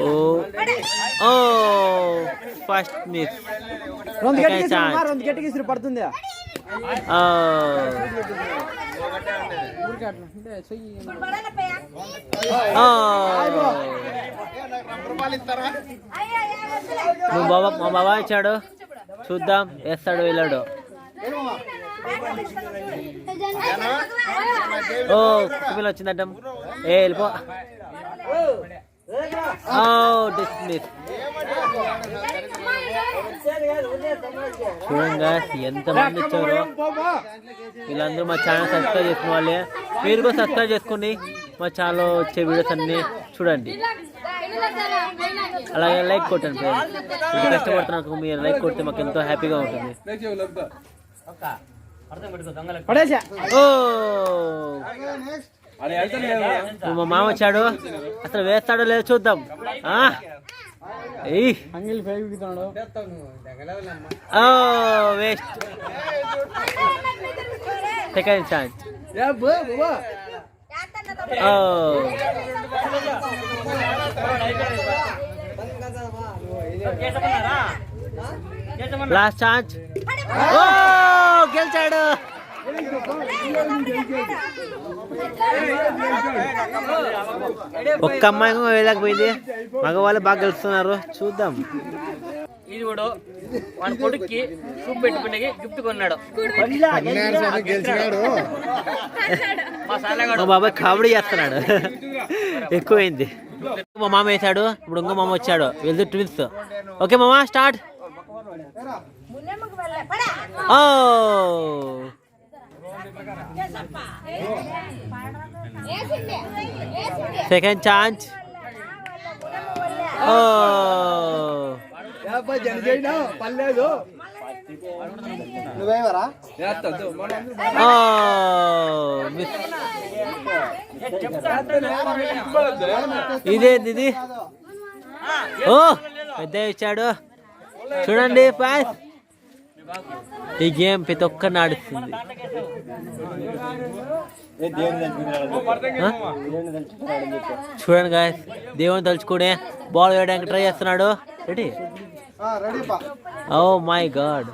ఓ. ఓ first miss రెండు గట్టికి. రెండు గట్టికి ఇసురు పడుతుంది. ఓ. ఓ. మా బాబా మా బాబా ఇచ్చాడు. చూద్దాం వేస్తాడు వెళ్ళాడు. ఓ కుమిల్ వచ్చిందట. ఏ వెళ్ళిపో. డిస్మిస్. చూడండి ఎంత మంది వచ్చారో. వీళ్ళందరూ మా ఛానల్ సబ్స్క్రైబ్ చేసుకున్న వాళ్ళే. మీరు కూడా సబ్స్క్రైబ్ చేసుకోండి. మా ఛానల్ వచ్చే వీడియోస్ అన్ని చూడండి. అలాగే లైక్ కొట్టండి ఫ్రెండ్స్. ఇంత మీరు లైక్ కొడితే మాకు ఎంతో హ్యాపీగా ఉంటుంది. పడేసా? ఓ! మా మామ వచ్చాడు. అసలు వేస్తాడో లేదో చూద్దాం. ఆ? ఏయ్. అంగిల్ ఫైవ్ బిగుతున్నాడు ఓ వేస్ట్ సెకండ్ ఛాన్స్ ఓ. లాస్ట్ ఛాన్స్ ఓ గెలిచాడు. ఒక్క అమ్మాయి వెళ్ళకపోయింది. మగవాళ్ళు బాగా గెలుస్తున్నారు. చూద్దాం. ఇది కూడా వాడి కొడుక్కి సూప్ పెట్టుకునే గిఫ్ట్ కొన్నాడు. మా బాబాయ్ కాబడి చేస్తున్నాడు. ఎక్కువైంది. మా మామ వేసాడు ఇప్పుడు ఇంకో మామ వచ్చాడు. వెళ్తూ ట్విన్స్ ఓకే మామ స్టార్ట్ సెకండ్ ఛాన్స్ ఓ. పర్లేదు. నువ్వేవరా? ఓ. మిస్ ఇదేంది ఇది ఓ పెద్ద ఇచ్చాడు. చూడండి పాస్ ఈ గేమ్ ప్రతి ఒక్కరిని నాడుస్తుంది చూడండి గాయస్ దేవుని తలుచుకునే బాల్ వేయడానికి ట్రై చేస్తున్నాడు. రెడీ ఓ మై గాడ్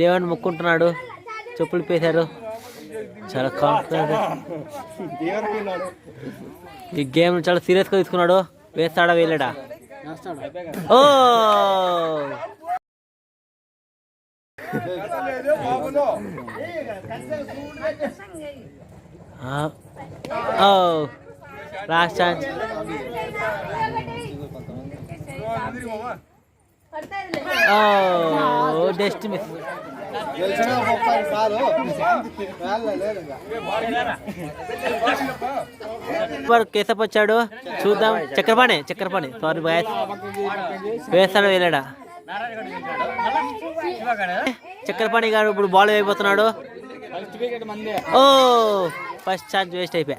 దేవుని ముక్కుంటున్నాడు. చెప్పులు పేశారు. చాలా కాన్ఫిడెంట్ ఈ గేమ్ చాలా సీరియస్గా తీసుకున్నాడు. వేస్తాడా వేయలేడా? ఓ! లాస్ట్ ఛాన్స్ ఓ! డస్ట్ మిస్ గెలిచిన ముప్పై సార్లు. సూపర్ కేసప్ వచ్చాడు. చూద్దాం. చక్రపాణి చక్రపాణి. సారీ బాయ్ వేస్తాడు వెళ్ళాడా చక్రపాణి గారు ఇప్పుడు బాల్ అయిపోతున్నాడు ఓ ఫస్ట్ ఛాన్స్ వేస్ట్ అయిపోయా.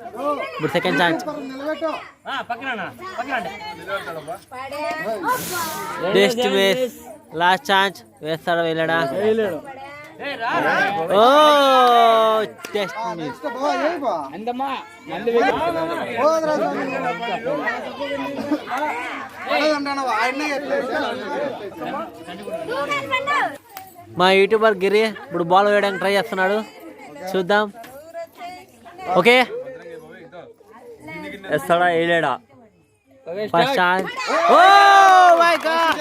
ఇప్పుడు second chance just miss last chance వేస్తాడా వెళ్ళాడా ఓ టెస్ట్ మా యూట్యూబర్ గిరి ఇప్పుడు బాల్ వేయడానికి ట్రై చేస్తున్నాడు. చూద్దాం. ఓకే. వేస్తాడా వేయలేడా first chance. Oh my god!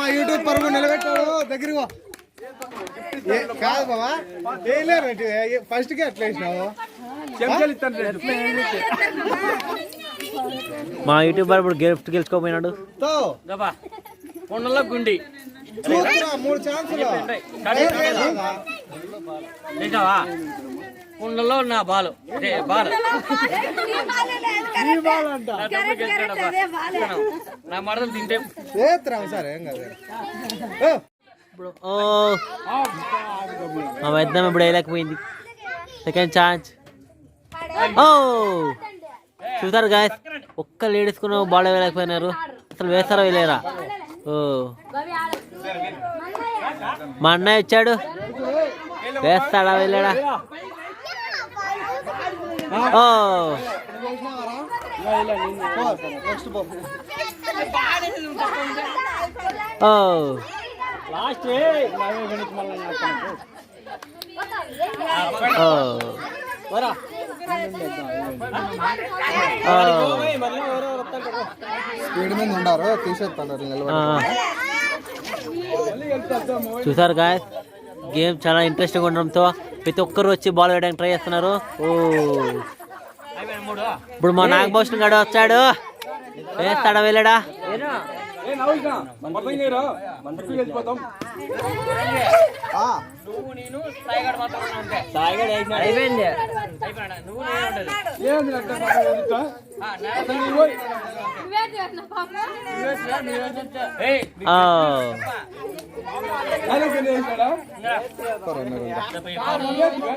మా యూట్యూబ్ పరుగు నిలబెట్టాడు. దగ్గరికి కాదు బాబా వేయలేరు ఫస్ట్కి ఎట్లా వేసినావు. మా యూట్యూబర్ ఇప్పుడు గిఫ్ట్ గెలుచుకోపోయినాడు. తో, గబా కొండల్లో గుండి మూడు ఛాన్సులు కొండలో నా బాలు. అదే బాల్. నా మడతలు తింటే. సార్ ఏం కాదు. ఏ, ఇప్పుడు ఓ మా పెద్దమ్మ ఇప్పుడు వేయలేకపోయింది సెకండ్ ఛాన్స్ ఓ చూసారు గాయ ఒక్క లేడీస్ కూడా బాల్ వేయలేకపోయినారు. అసలు వేస్తారా వేయలేరా? ఓ. మా అన్నయ్య వచ్చాడు. వేస్తాడా వెళ్ళాడా? ఓ. ఓ. లాస్ట్ ఓ ఓ స్పీడ్ మీద ఉండారు తీసేస్తున్నారు చూసారు గాయ గేమ్ చాలా ఇంట్రెస్టింగ్ ఉండడంతో ప్రతి ఒక్కరు వచ్చి బాల్ వేయడానికి ట్రై చేస్తున్నారు. ఓ. ఇప్పుడు మా నాగభూషణ్ గడు వచ్చాడు. వేస్తాడా వెళ్ళాడా? ఆ, నువ్వు నేను సాయిగాడు మాత్రం అంతే. సాయిగాడు అయిపోయింది. అయిపోయినా నువ్వు నేను ఉండదు. ఆ, నా- ఏయ్, ఓ సరే,